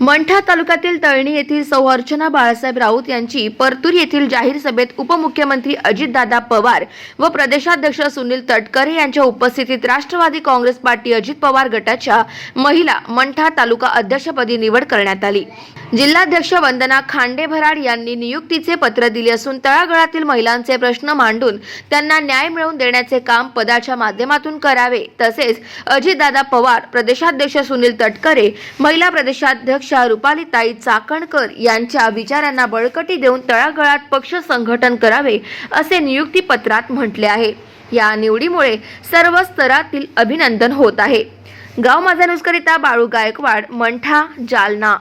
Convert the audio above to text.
मंठा तालुक्यातील तळणी येथील सौ अर्चना बाळासाहेब राऊत यांची परतूर येथील जाहीर सभेत उपमुख्यमंत्री अजितदादा पवार व प्रदेशाध्यक्ष सुनील तटकरे यांच्या उपस्थितीत राष्ट्रवादी काँग्रेस पार्टी अजित पवार गटाच्या महिला मंठा तालुका अध्यक्षपदी निवड करण्यात आली. जिल्हाध्यक्ष वंदना खांडेभराड यांनी नियुक्तीचे पत्र दिले असून तळागळातील महिलांचे प्रश्न मांडून त्यांना न्याय मिळवून देण्याचे काम पदाच्या माध्यमातून करावे तसेच अजितदादा पवार प्रदेशाध्यक्ष सुनील तटकरे महिला प्रदेशाध्यक्ष रुपालीताई चाकणकर यांच्या विचारांना बळकटी देऊन तळागळात पक्ष संघटन करावे असे नियुक्ती पत्रात म्हटले आहे. या निवडीमुळे सर्व स्तरातील अभिनंदन होत आहे. गाव माझा न्यूजकरिता बाळू गायकवाड मंठा जालना.